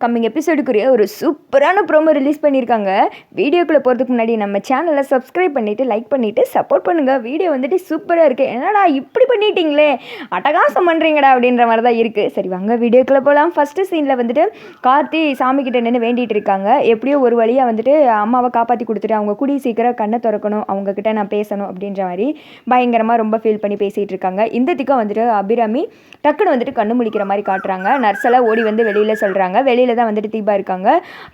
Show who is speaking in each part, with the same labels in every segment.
Speaker 1: Coming எபிசோடுக்குரிய ஒரு சூப்பரான promo release பண்ணியிருக்காங்க. வீடியோக்குள்ளே போகிறதுக்கு முன்னாடி நம்ம சேனலை சப்ஸ்கிரைப் பண்ணிவிட்டு லைக் பண்ணிவிட்டு சப்போர்ட் பண்ணுங்கள் வீடியோ வந்துட்டு சூப்பராக இருக்குது என்னடா இப்படி பண்ணிட்டீங்களே? அட்டகாசம் பண்ணுறீங்கடா அப்படின்ற மாதிரி தான் இருக்குது சரி வாங்க வீடியோக்குள்ளே போகலாம் ஃபஸ்ட்டு சீனில் வந்துட்டு கார்த்தி சாமி கிட்ட நின்று வேண்டிகிட்டு இருக்காங்க. எப்படியோ ஒரு வழியாக வந்துட்டு அம்மாவை காப்பாற்றி கொடுத்துட்டு அவங்க கூடிய சீக்கிரம் கண்ணை திறக்கணும் அவங்கக்கிட்ட நான் பேசணும் அப்படின்ற மாதிரி பயங்கரமாக ரொம்ப ஃபீல் பண்ணி பேசிகிட்டு இருக்காங்க. இந்த திக்கம் வந்துட்டு அபிராமி டக்குன்னு வந்துட்டு கண்ணு முழிக்கிற மாதிரி காட்டுறாங்க. நர்ஸெல்லாம் ஓடி வந்து வெளியில் சொல்கிறாங்க வெளியில் தான் வந்துட்டு தீபா இருக்காங்க.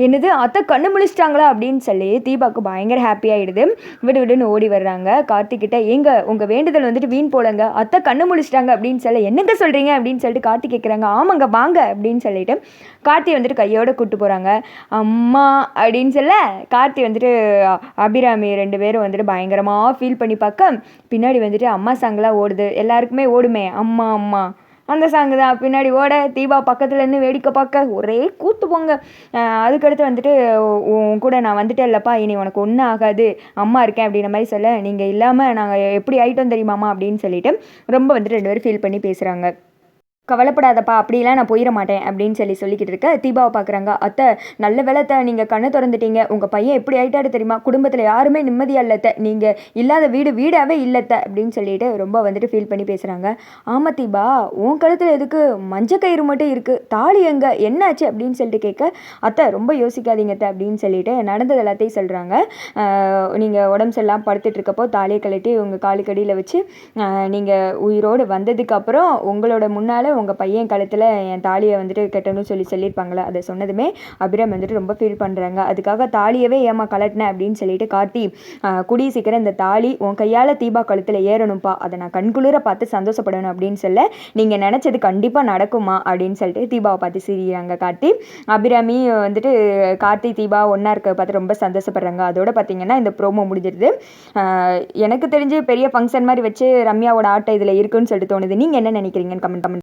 Speaker 1: என்னது அத்தை கண்ணு முழிச்சிட்டாங்களா அப்படின்னு சொல்லி தீபாவுக்கு பயங்கர ஹாப்பி ஆகிடுது விடு விடுன்னு ஓடி வர்றாங்க. கார்த்திக்கிட்ட எங்க உங்கள் வேண்டுதல் வந்துட்டு வீண் போலங்க. அத்தை அத்தை கண்ணு முழிச்சிட்டாங்க அப்படின்னு சொல்ல என்னங்க சொல்கிறீங்க அப்படின்னு சொல்லிட்டு கார்த்தி கேட்குறாங்க ஆமாங்க வாங்க அப்படின்னு சொல்லிட்டு கார்த்தி வந்துட்டு கையோடு கூப்பிட்டு போகிறாங்க அம்மா அப்படின்னு சொல்ல கார்த்தி வந்துட்டு அபிராமி ரெண்டு பேரும் வந்துட்டு பயங்கரமாக ஃபீல் பண்ணி பார்க்க பின்னாடி வந்துட்டு அம்மா சாங்கெலாம் ஓடுது. எல்லாருக்குமே ஓடுமே. அம்மா அம்மா அந்த சாங்கு தான். பின்னாடி ஓட தீபா பக்கத்தில் இருந்து வேடிக்கை பார்க்க ஒரே கூத்து போங்க. அதுக்கடுத்து வந்துட்டு உன் கூட நான் வந்துட்டேன்லப்பா இனி உனக்கு ஒன்றும் ஆகாது. அம்மா இருக்கேன் அப்படின்ற மாதிரி சொல்ல நீங்கள் இல்லாமல் நாங்கள் எப்படி ஆகிட்டோம் தெரியுமாம்மா அப்படின்னு சொல்லிட்டு ரொம்ப வந்துட்டு ரெண்டு பேரும் ஃபீல் பண்ணி பேசுகிறாங்க கவலைப்படாதப்பா அப்படிலாம் நான் போயிட மாட்டேன் அப்படின்னு சொல்லி சொல்லிக்கிட்டு இருக்க தீபாவை பார்க்குறாங்க அத்தை நல்ல வேலைத்தை நீங்கள் கண்ணை திறந்துட்டீங்க. உங்கள் பையன் எப்படி ஆகிட்டாரு தெரியுமா? குடும்பத்தில் யாருமே நிம்மதியாக இல்லத்த நீங்கள் இல்லாத வீடு வீடாகவே இல்லத்த அப்படின்னு சொல்லிட்டு ரொம்ப வந்துட்டு ஃபீல் பண்ணி பேசுகிறாங்க ஆமாம் தீபா உன் கழுத்தில் எதுக்கு மஞ்சக்கயிறு மட்டும் இருக்குது தாலி எங்கே? என்னாச்சு? அப்படின்னு சொல்லிட்டு கேட்க அத்தை ரொம்ப யோசிக்காதீங்க அத்தை அப்படின்னு சொல்லிட்டு நடந்தது எல்லாத்தையும் சொல்கிறாங்க நீங்கள் உடம்பு செல்லாம் படுத்துட்டு இருக்கப்போ தாலியை கழட்டி உங்கள் காலுக்கடியில் வச்சு நீங்கள் உயிரோடு வந்ததுக்கப்புறம் உங்களோட முன்னால் உங்கள் பையன் கழுத்தில் என் தாலியை வந்துட்டு கட்டணும்னு சொல்லி சொல்லியிருப்பாங்களே அதை சொன்னதுமே அபிராம் வந்துட்டு ரொம்ப ஃபீல் பண்ணுறாங்க அதுக்காக தாலியவே ஏமா கலட்டினேன் அப்படின்னு சொல்லிட்டு காட்டி குடி சீக்கிரம் இந்த தாலி உன் கையால் தீபா கழுத்தில் ஏறணும்ப்பா. அதை நான் கண்குளிர பார்த்து சந்தோஷப்படணும் அப்படின்னு சொல்ல நீங்கள் நினச்சது கண்டிப்பாக நடக்குமா அப்படின்னு சொல்லிட்டு தீபாவை பார்த்து சிரிக்கிறாங்க காட்டி அபிராமி வந்துட்டு கார்த்தி தீபா ஒன்றா இருக்க பார்த்து ரொம்ப சந்தோஷப்படுறாங்க. அதோட பார்த்தீங்கன்னா இந்த ப்ரோமோ முடிஞ்சிருது. எனக்கு தெரிஞ்சு பெரிய ஃபங்க்ஷன் மாதிரி வச்சு ரம்யாவோட ஆட்டை இதில் இருக்குன்னு சொல்லிட்டு தோணுது. நீங்கள் என்ன நினைக்கிறீங்கன்னு கமெண்ட் கமெண்ட்